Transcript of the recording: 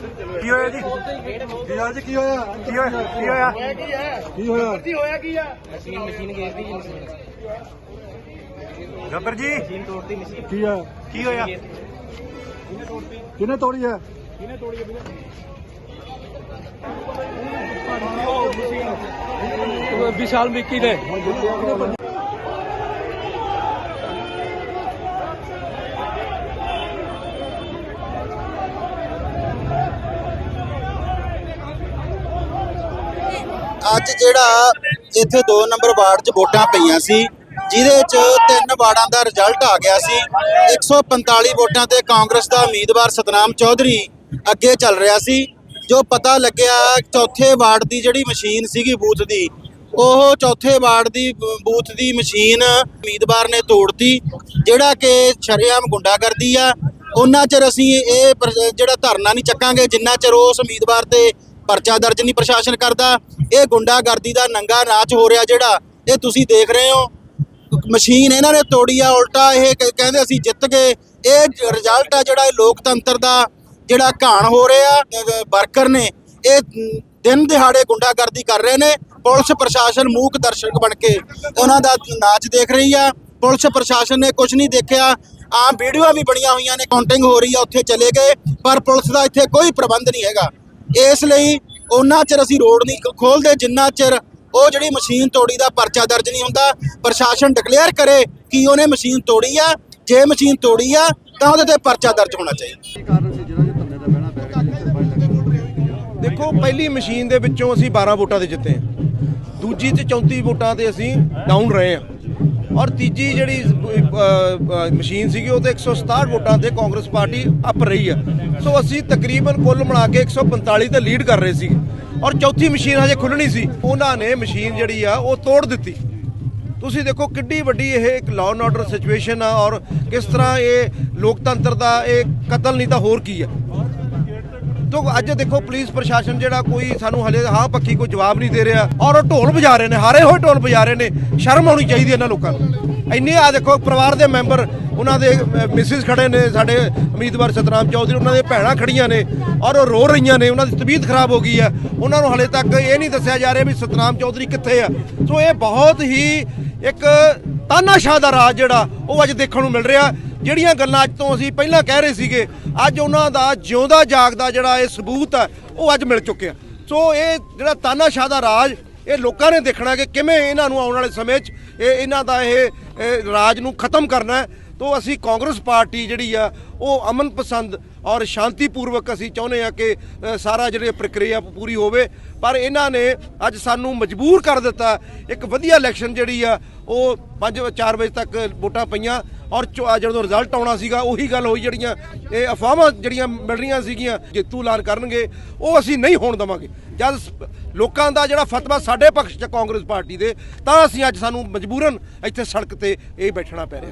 ਕੀ ਹੋਇਆ ਜੀ? ਕੀ ਹੋਇਆ ਜੀ? ਕੀ ਹੋਇਆ? ਕੀ ਹੋਇਆ? ਕੀ ਹੋਇਆ? ਕੀ ਹੋਇਆ? ਹੋਇਆ ਕੀ ਆ? ਮਸ਼ੀਨ ਮਸ਼ੀਨ ਗੇਰ ਦੀ ਜੀ ਮਸ਼ੀਨ। ਗੱਬਰ ਜੀ? Machine ਤੋੜਤੀ machine. ਕੀ ਆ ਕੀ ਹੋਇਆ? ਕਿਹਨੇ ਤੋੜੀ ਹੈ? ਵਿਸ਼ਾਲ ਮਿੱਕੀ ਨੇ। ਅੱਜ ਜਿਹੜਾ ਇੱਥੇ 2 ਨੰਬਰ ਵਾਰਡ 'ਚ ਵੋਟਾਂ ਪਈਆਂ ਸੀ, ਜਿਹਦੇ 'ਚ ਤਿੰਨ ਵਾਰਡਾਂ ਦਾ ਰਿਜ਼ਲਟ ਆ ਗਿਆ ਸੀ। 145 ਵੋਟਾਂ ਤੇ ਕਾਂਗਰਸ ਦਾ ਉਮੀਦਵਾਰ ਸਤਨਾਮ ਚੌਧਰੀ ਅੱਗੇ ਚੱਲ ਰਿਹਾ ਸੀ। ਜੋ ਪਤਾ ਲੱਗਿਆ, ਚੌਥੇ ਵਾਰਡ ਦੀ ਜਿਹੜੀ ਮਸ਼ੀਨ ਸੀਗੀ ਬੂਥ ਦੀ, ਉਹ ਚੌਥੇ ਵਾਰਡ ਦੀ ਬੂਥ ਦੀ ਮਸ਼ੀਨ ਉਮੀਦਵਾਰ ਨੇ ਤੋੜਤੀ, ਜਿਹੜਾ ਕਿ ਸ਼ਰੇਆਮ ਗੁੰਡਾਗਰਦੀ ਆ। ਉਹਨਾਂ ਚਿਰ ਅਸੀਂ ਇਹ ਜਿਹੜਾ ਧਰਨਾ ਨਹੀਂ ਚੱਕਾਂਗੇ, ਜਿੰਨਾ ਚਿਰ ਉਸ ਉਮੀਦਵਾਰ ਤੇ ਪਰਚਾ ਦਰਜ ਨਹੀਂ ਪ੍ਰਸ਼ਾਸਨ ਕਰਦਾ ਇਹ ਗੁੰਡਾਗਰਦੀ ਦਾ ਨੰਗਾ ਨਾਚ ਹੋ ਰਿਹਾ ਜਿਹੜਾ, ਇਹ ਤੁਸੀਂ ਦੇਖ ਰਹੇ ਹੋ। ਮਸ਼ੀਨ ਇਹਨਾਂ ਨੇ ਤੋੜੀ ਆ, ਉਲਟਾ ਇਹ ਕ- ਕਹਿੰਦੇ ਅਸੀਂ ਜਿੱਤ ਗਏ। ਇਹ ਰਿਜ਼ਲਟ ਆ ਜਿਹੜਾ ਇਹ ਲੋਕਤੰਤਰ ਦਾ ਜਿਹੜਾ ਘਾਣ ਹੋ ਰਿਹਾ ਵਰਕਰ ਨੇ। ਇਹ ਦਿਨ ਦਿਹਾੜੇ ਗੁੰਡਾਗਰਦੀ ਕਰ ਰਹੇ ਨੇ। ਪੁਲਿਸ ਪ੍ਰਸ਼ਾਸਨ ਮੂਕ ਦਰਸ਼ਕ ਬਣ ਕੇ ਉਹਨਾਂ ਦਾ ਨਾਚ ਦੇਖ ਰਹੀ ਆ। ਪੁਲਿਸ ਪ੍ਰਸ਼ਾਸਨ ਨੇ ਕੁਝ ਨਹੀਂ ਦੇਖਿਆ। ਆਮ ਵੀਡੀਓ ਵੀ ਬਣੀਆਂ ਹੋਈਆਂ ਨੇ। ਕਾਊਂਟਿੰਗ ਹੋ ਰਹੀ ਆ, ਉੱਥੇ ਚਲੇ ਗਏ। ਪਰ ਪੁਲਿਸ ਦਾ ਇੱਥੇ ਕੋਈ ਪ੍ਰਬੰਧ ਨਹੀਂ ਹੈਗਾ। ਇਸ ਲਈ ਉਹਨਾਂ ਚਿਰ ਅਸੀਂ ਰੋਡ ਨਹੀਂ ਖੋਲਦੇ ਜਿੰਨਾ ਚਿਰ ਉਹ ਜਿਹੜੀ ਮਸ਼ੀਨ ਤੋੜੀ ਦਾ ਪਰਚਾ ਦਰਜ ਨਹੀਂ ਹੁੰਦਾ ਪ੍ਰਸ਼ਾਸਨ ਡਿਕਲੇਅਰ ਕਰੇ ਕਿ ਉਹਨੇ ਮਸ਼ੀਨ ਤੋੜੀ ਆ ਜੇ ਮਸ਼ੀਨ ਤੋੜੀ ਆ ਤਾਂ ਉਹਦੇ ਤੇ ਪਰਚਾ ਦਰਜ ਹੋਣਾ ਚਾਹੀਦਾ। ਦੇਖੋ ਪਹਿਲੀ ਮਸ਼ੀਨ ਦੇ ਵਿੱਚੋਂ ਅਸੀਂ 12 ਵੋਟਾਂ ਤੇ ਜਿੱਤੇ ਦੂਜੀ ਤੇ 34 ਵੋਟਾਂ ਤੇ ਅਸੀਂ ਡਾਊਨ ਰਹੇ ਹਾਂ। ਔਰ ਤੀਜੀ ਜਿਹੜੀ ਮਸ਼ੀਨ ਸੀਗੀ, ਉਹ ਤੇ 167 ਵੋਟਾਂ ਤੇ ਕਾਂਗਰਸ ਪਾਰਟੀ ਅੱਪ ਰਹੀ ਆ। ਸੋ ਅਸੀਂ ਤਕਰੀਬਨ ਕੁੱਲ ਮਿਲਾ ਕੇ 145 ਤੇ ਲੀਡ ਕਰ ਰਹੇ ਸੀਗੇ। ਔਰ ਚੌਥੀ ਮਸ਼ੀਨ ਹਜੇ ਖੁੱਲਣੀ ਸੀ। ਉਹਨਾਂ ਨੇ ਮਸ਼ੀਨ ਜਿਹੜੀ ਆ, ਉਹ ਤੋੜ ਦਿੱਤੀ। ਤੁਸੀਂ ਦੇਖੋ ਕਿੱਡੀ ਵੱਡੀ ਇਹ ਇੱਕ ਲਾਅ ਐਂਡ ਆਰਡਰ ਸਿਚੁਏਸ਼ਨ ਆ, ਔਰ ਕਿਸ ਤਰ੍ਹਾਂ ਇਹ ਲੋਕਤੰਤਰ ਦਾ ਇਹ ਕਤਲ ਨਹੀਂ ਤਾਂ ਹੋਰ ਕੀ ਆ। ਤੋ ਅੱਜ ਦੇਖੋ ਪੁਲਿਸ ਪ੍ਰਸ਼ਾਸਨ ਜਿਹੜਾ ਕੋਈ ਸਾਨੂੰ ਹਲੇ ਹਾਂ ਪੱਕੀ ਕੋਈ ਜਵਾਬ ਨਹੀਂ ਦੇ ਰਿਹਾ। ਔਰ ਉਹ ਢੋਲ ਵਜਾ ਰਹੇ ਨੇ, ਹਾਰੇ ਹੋਏ ਢੋਲ ਵਜਾ ਰਹੇ ਨੇ। ਸ਼ਰਮ ਆਉਣੀ ਚਾਹੀਦੀ ਇਹਨਾਂ ਲੋਕਾਂ ਨੂੰ। ਇੰਨੇ ਆ ਦੇਖੋ, ਪਰਿਵਾਰ ਦੇ ਮੈਂਬਰ, ਉਹਨਾਂ ਦੇ ਮਿਸਿਸ ਖੜੇ ਨੇ, ਸਾਡੇ ਉਮੀਦਵਾਰ ਸਤਨਾਮ ਚੌਧਰੀ, ਉਹਨਾਂ ਦੇ ਭੈਣਾਂ ਖੜੀਆਂ ਨੇ, ਔਰ ਉਹ ਰੋ ਰਹੀਆਂ ਨੇ, ਉਹਨਾਂ ਦੀ ਤਬੀਅਤ ਖਰਾਬ ਹੋ ਗਈ ਹੈ ਉਹਨਾਂ ਨੂੰ ਹਲੇ ਤੱਕ ਇਹ ਨਹੀਂ ਦੱਸਿਆ ਜਾ ਰਿਹਾ ਵੀ ਸਤਨਾਮ ਚੌਧਰੀ ਕਿੱਥੇ ਆ। ਸੋ ਇਹ ਬਹੁਤ ਹੀ ਇੱਕ ਤਾਨਾਸ਼ਾਹ ਦਾ ਰਾਜ ਜਿਹੜਾ ਉਹ ਅੱਜ ਦੇਖਣ ਨੂੰ ਮਿਲ ਰਿਹਾ। ਜਿਹੜੀਆਂ ਗੱਲਾਂ ਅੱਜ ਤੋਂ ਅਸੀਂ ਪਹਿਲਾਂ ਕਹਿ ਰਹੇ ਸੀਗੇ, ਅੱਜ ਉਹਨਾਂ ਦਾ ਜਿਉਂਦਾ ਜਾਗਦਾ ਜਿਹੜਾ ਇਹ ਸਬੂਤ ਹੈ, ਉਹ ਅੱਜ ਮਿਲ ਚੁੱਕਿਆ ਸੋ ਇਹ ਜਿਹੜਾ ਤਾਨਾਸ਼ਾਹ ਦਾ ਰਾਜ, ਇਹ ਲੋਕਾਂ ਨੇ ਦੇਖਣਾ ਕਿ ਕਿਵੇਂ ਇਹਨਾਂ ਨੂੰ ਆਉਣ ਵਾਲੇ ਸਮੇਂ 'ਚ ਇਹ ਇਹਨਾਂ ਦਾ ਇਹ ਰਾਜ ਨੂੰ ਖਤਮ ਕਰਨਾ ਹੈ। ਤੋ ਅਸੀਂ ਕਾਂਗਰਸ ਪਾਰਟੀ ਜਿਹੜੀ ਆ, ਉਹ ਅਮਨ ਪਸੰਦ ਔਰ ਸ਼ਾਂਤੀਪੂਰਵਕ ਅਸੀਂ ਚਾਹੁੰਦੇ ਆ ਕਿ ਸਾਰਾ ਜਿਹੜੀ ਪ੍ਰਕਿਰਿਆ ਪੂਰੀ ਹੋਵੇ। ਪਰ ਇਹਨਾਂ ਨੇ ਅੱਜ ਸਾਨੂੰ ਮਜਬੂਰ ਕਰ ਦਿੱਤਾ। ਇੱਕ ਵਧੀਆ ਇਲੈਕਸ਼ਨ ਜਿਹੜੀ ਆ, ਉਹ 5 4 ਵਜੇ ਤੱਕ ਵੋਟਾਂ ਪਈਆਂ। ਔਰ ਚੋ- ਜਦੋਂ ਰਿਜ਼ਲਟ ਆਉਣਾ ਸੀਗਾ, ਉਹੀ ਗੱਲ ਹੋਈ ਜਿਹੜੀਆਂ, ਇਹ ਅਫਵਾਹਾਂ ਜਿਹੜੀਆਂ ਮਿਲ ਰਹੀਆਂ ਸੀਗੀਆਂ ਜੇਤੂ ਐਲਾਨ ਕਰਨਗੇ, ਉਹ ਅਸੀਂ ਨਹੀਂ ਹੋਣ ਦਵਾਂਗੇ। ਜਦ ਲੋਕਾਂ ਦਾ ਜਿਹੜਾ ਫਤਵਾ ਸਾਡੇ ਪੱਖ 'ਚ ਕਾਂਗਰਸ ਪਾਰਟੀ ਦੇ, ਤਾਂ ਅਸੀਂ ਅੱਜ ਸਾਨੂੰ ਮਜਬੂਰਨ ਇੱਥੇ ਸੜਕ ਤੇ ਇਹ ਬੈਠਣਾ ਪੈ ਰਿਹਾ।